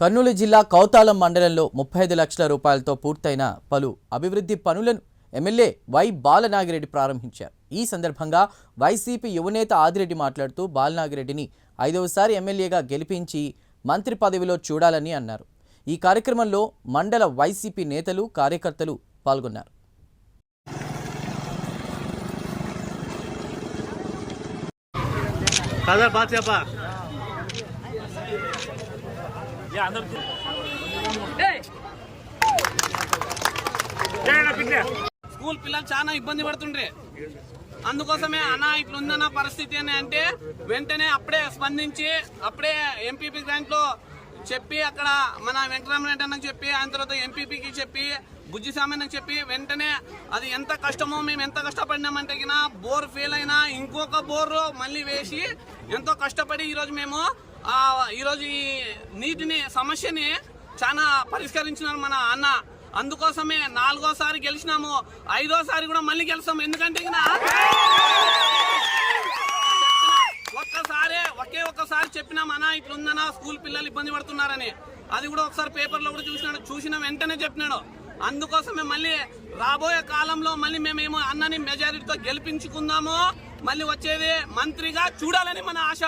కర్నూలు జిల్లా కౌతాళం మండలంలో ముప్పై ఐదు లక్షల రూపాయలతో పూర్తయిన పలు అభివృద్ధి పనులను ఎమ్మెల్యే వై బాలనాగిరెడ్డి ప్రారంభించారు. ఈ సందర్భంగా వైసీపీ యువనేత ఆదిరెడ్డి మాట్లాడుతూ బాలనాగిరెడ్డిని ఐదవసారి ఎమ్మెల్యేగా గెలిపించి మంత్రి పదవిలో చూడాలని అన్నారు. ఈ కార్యక్రమంలో మండల వైసీపీ నేతలు కార్యకర్తలు పాల్గొన్నారు. కదా చెప్పా స్కూల్ పిల్లలు చాలా ఇబ్బంది పడుతుండ్రే. అందుకోసమే అన్న ఇప్పుడు ఉందన్న పరిస్థితి అని అంటే వెంటనే అప్పుడే స్పందించి అప్పుడే ఎంపీపీ గ్రాంట్లో చెప్పి అక్కడ మన వెంకటరామరెడ్డి అన్నకు చెప్పి ఆయన తర్వాత ఎంపీపీకి చెప్పి బుజ్జి సామాన్యకు చెప్పి వెంటనే అది ఎంత కష్టమో మేము ఎంత కష్టపడినామంటే బోర్ ఫెయిల్ అయినా ఇంకొక బోర్ మళ్ళీ వేసి ఎంతో కష్టపడి ఈరోజు మేము ఈరోజు ఈ నీటిని సమస్యని చాలా పరిష్కరించినారు మన అన్న. అందుకోసమే నాలుగోసారి గెలిచినాము. ఐదోసారి కూడా మళ్ళీ గెలుస్తాము. ఎందుకంటే ఒక్కసారే ఒక్కసారి ఒకే ఒక్కసారి చెప్పినాం అన్నా ఇట్లుందనా స్కూల్ పిల్లలు ఇబ్బంది పడుతున్నారని. అది కూడా ఒకసారి పేపర్లో కూడా చూసినాడు. చూసిన వెంటనే చెప్పినాడు. అందుకోసమే మళ్ళీ రాబోయే కాలంలో మళ్ళీ మేమేమో అన్నని మెజారిటీతో గెలిపించుకుందాము. మళ్ళీ వచ్చేది మంత్రిగా చూడాలని మన ఆశ.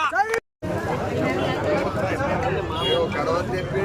చదవని చెప్పి